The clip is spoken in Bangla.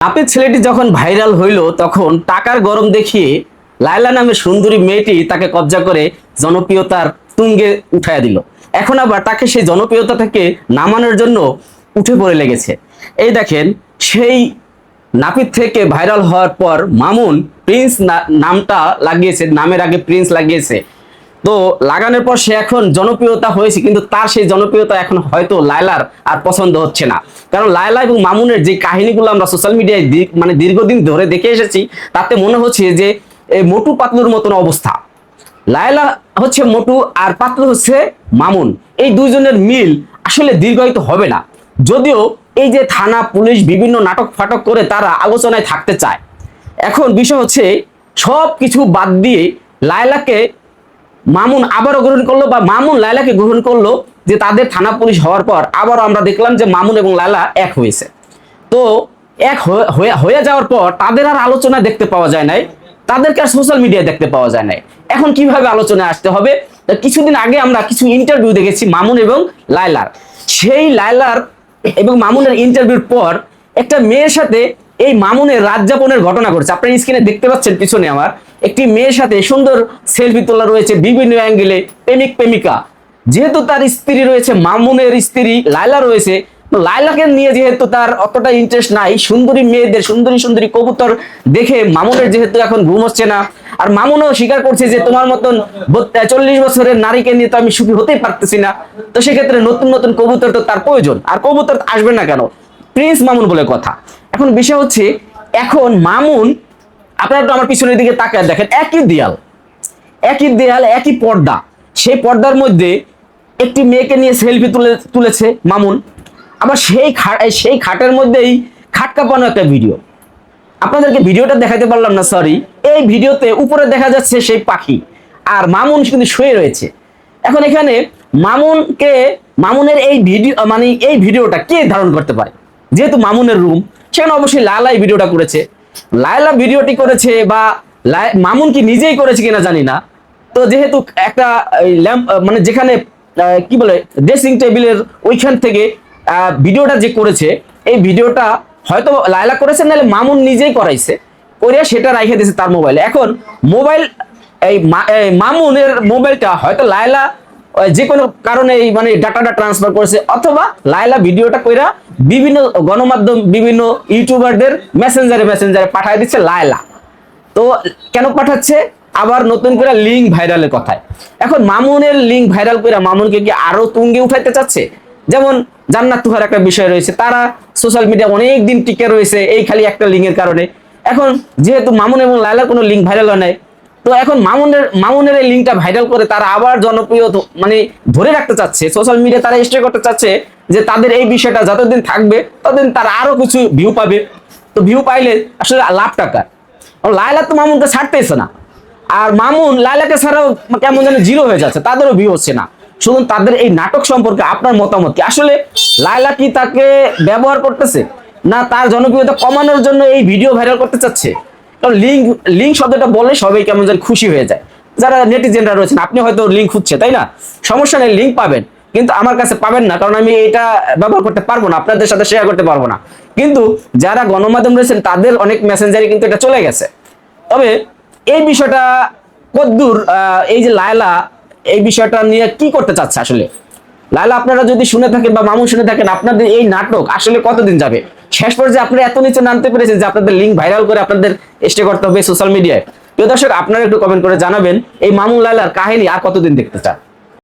নাপিত ছেলেটি যখন ভাইরাল হইল, তখন টাকার গরম দেখিয়ে লায়লা নামে সুন্দরী মেয়েটি তাকে কবজা করে জনপ্রিয়তার তুঙ্গে উঠাইয়া দিল। এখন আবার তাকে সেই জনপ্রিয়তা থেকে নামানোর জন্য উঠে পড়ে লেগেছে। এই দেখেন, সেই নাপিত থেকে ভাইরাল হওয়ার পর মামুন প্রিন্স নামটা লাগিয়েছে, নামের আগে প্রিন্স লাগিয়েছে। তো লাগানোর পর সে এখন জনপ্রিয়তা হয়েছে, কিন্তু তার সেই জনপ্রিয়তা এখন হয়তো লায়লার আর পছন্দ হচ্ছে না। কারণ লায়লা এবং মামুনের যে কাহিনীগুলো আমরা সোশ্যাল মিডিয়ায় মানে দীর্ঘদিন ধরে দেখে এসেছি, তাতে মনে হচ্ছে যে মোটু পাতলুর মতন অবস্থা। লায়লা হচ্ছে মোটু আর পাতলু হচ্ছে মামুন। এই দুইজনের মিল আসলে দীর্ঘায়িত হবে না। যদিও এই যে থানা, পুলিশ বিভিন্ন নাটক ফাটক করে তারা আলোচনায় থাকতে চায়। এখন বিষয় হচ্ছে সব কিছু বাদ দিয়ে লায়লাকে মামুন আবারও গ্রহণ করল বা মামুন লায়লাকে গ্রহণ করল যে তাদের থানা পুলিশ হওয়ার পর আবারও আমরা দেখলাম যে মামুন এবং লায়লা এক হয়েছে। তো এক হয়ে- যাওয়ার পর তাদের আর আলোচনা দেখতে পাওয়া যায় নাই। তাদেরকে আর সোশ্যাল মিডিয়ায় দেখতে পাওয়া যায় নাই। এখন কীভাবে আলোচনায় আসতে হবে? কিছুদিন আগে আমরা কিছু ইন্টারভিউ দেখেছি মামুন এবং লায়লার। সেই লায়লার এবং মামুনের ইন্টারভিউর পর একটা মেয়ের সাথে এই মামুনের রাজ্যাপনের ঘটনা ঘটছে। আপনার স্ক্রিনে দেখতে পাচ্ছেন পিছনে আমার একটি মেয়ের সাথে সুন্দর সেলফি তোলা রয়েছে বিভিন্ন অ্যাঙ্গেলে প্রেমিক, প্রেমিকা। যেহেতু তার স্ত্রী রয়েছে, মামুনের স্ত্রী লায়লা রয়েছে, তো লায়লাকে নিয়ে যেহেতু তার অতটা ইন্টারেস্ট নাই, সুন্দরী মেয়েদের, সুন্দরী সুন্দরী কবুতর দেখে মামুনের যেহেতু এখন ঘুম হচ্ছে না, আর মামুনও স্বীকার করছে যে তোমার মতন চল্লিশ বছরের নারীকে নিয়ে তো আমি সুখী হতেই পারতেছি না, তো সেক্ষেত্রে নতুন নতুন কবুতর তো তার প্রয়োজন, আর কবুতর আসবে না কেন? প্রিন্স মামুন বলে কথা। এখন বিষয় হচ্ছে, এখন মামুন, আপনারা একটু আমার পিছনের দিকে তাকায় দেখেন, একই দেয়াল একই দেয়াল, একই পর্দা। সেই পর্দার মধ্যে একটি মেয়েকে নিয়ে সেলফি তুলে, তুলেছে মামুন। আবার সেই খাট সেই খাটের মধ্যেই খাট কাঁপানো একটা ভিডিও আপনাদেরকে ভিডিওটা দেখাতে পারলাম না সরি এই ভিডিওতে উপরে দেখা যাচ্ছে সেই পাখি, আর মামুন কিন্তু শুয়ে রয়েছে। এখন এখানে মামুনকে, মামুনের এই ভিডিও মানে এই ভিডিওটা কে ধারণ করতে পারে? যেহেতু মামুনের রুম সেখানে অবশ্যই লালা এই ভিডিওটা করেছে। লায়লা ভিডিওটি করেছে বা মামুন কি নিজেই করেছে কিনা জানি না। তো যেহেতু একটা ল্যাম্প মানে যেখানে কি বলে ড্রেসিং টেবিলের ওইখান থেকে ভিডিওটা যে করেছে, এই ভিডিওটা হয়তো লায়লা করেছে, নাহলে মামুন নিজেই করাইছে। করিয়া সেটা রাইখে দিয়েছে তার মোবাইলে এখন মোবাইল এই মামুনের মোবাইলটা হয়তো লায়লা যে কোনো কারণে এই মানে ডাটাটা ট্রান্সফার করেছে, অথবা লায়লা ভিডিওটা কইরা বিভিন্ন গণমাধ্যম, বিভিন্ন ইউটিউবারদের মেসেঞ্জারে মেসেঞ্জারে পাঠিয়ে দিচ্ছে লায়লা। তো কেন পাঠাচ্ছে? আবার নতুন করে লিঙ্ক ভাইরালের কথায়। এখন মামুনের লিঙ্ক ভাইরাল করে মামুনকে কি আরও তুঙ্গে উঠাইতে চাচ্ছে? যেমন জান্নাত তুহার একটা বিষয় রয়েছে, তারা সোশ্যাল মিডিয়া অনেক দিন টিকে রয়েছে, এই খালি একটা লিঙ্কের কারণে। এখন যেহেতু মামুন এবং লায়লার কোনো লিঙ্ক ভাইরাল হয় নাই তো এখন মামুনের মামুনের এই লিঙ্কটা ভাইরাল করে তারা আবার জনপ্রিয় মানে ধরে রাখতে চাচ্ছে সোশ্যাল মিডিয়া তারা স্টে করতে চাচ্ছে যে তাদের এই বিষয়টা যতদিন থাকবে, ততদিন তারা আরও কিছু ভিউ পাবে। তো ভিউ পাইলে আসলে লাভ টাকা লায়লা তো মামুনকে ছাড়তেছে না। আর মামুন লায়লাকে ছাড়াও কেমন যেন জিরো হয়ে যাচ্ছে, তাদেরও ভিউ হচ্ছে না। শুধু তাদের এই নাটক সম্পর্কে আপনার মতামত কি? আসলে লায়লা কি তাকে ব্যবহার করতেছে? না তার জনপ্রিয়তা কমানোর জন্য এই ভিডিও ভাইরাল করতে চাচ্ছে? কারণ লিঙ্ক লিঙ্ক শব্দটা বললে সবাই কেমন যেন খুশি হয়ে যায়। যারা নেটিজেনরা রয়েছেন, আপনি হয়তো লিঙ্ক খুঁজছে, তাই না? সমস্যা নেই লিঙ্ক পাবেন। কিন্তু আমার কাছে পাবেন না, কারণ আমি এটা ব্যবহার করতে পারব না, আপনাদের সাথে শেয়ার করতে পারব না। কিন্তু যারা গণমাধ্যম রয়েছেন, তাদের অনেক মেসেঞ্জারে কিন্তু এটা চলে গেছে। তবে এই বিষয়টা কদ্দূর এই যে লায়লা, এই বিষয়টা নিয়ে কি করতে চাচ্ছে আসলে? লায়লা, আপনারা যদি শুনে থাকেন বা মামুন শুনে থাকেন, আপনাদের এই নাটক আসলে কতদিন যাবে? শেষ পর্যায়ে আপনারা এত নিচে নামতে পেরেছেন যে আপনাদের লিঙ্ক ভাইরাল করে আপনাদের স্টে করতে হবে সোশ্যাল মিডিয়ায় প্রিয় দর্শক, আপনারা একটু কমেন্ট করে জানাবেন, এই মামুন লাইলার কাহিনী আর কতদিন দেখতে চান?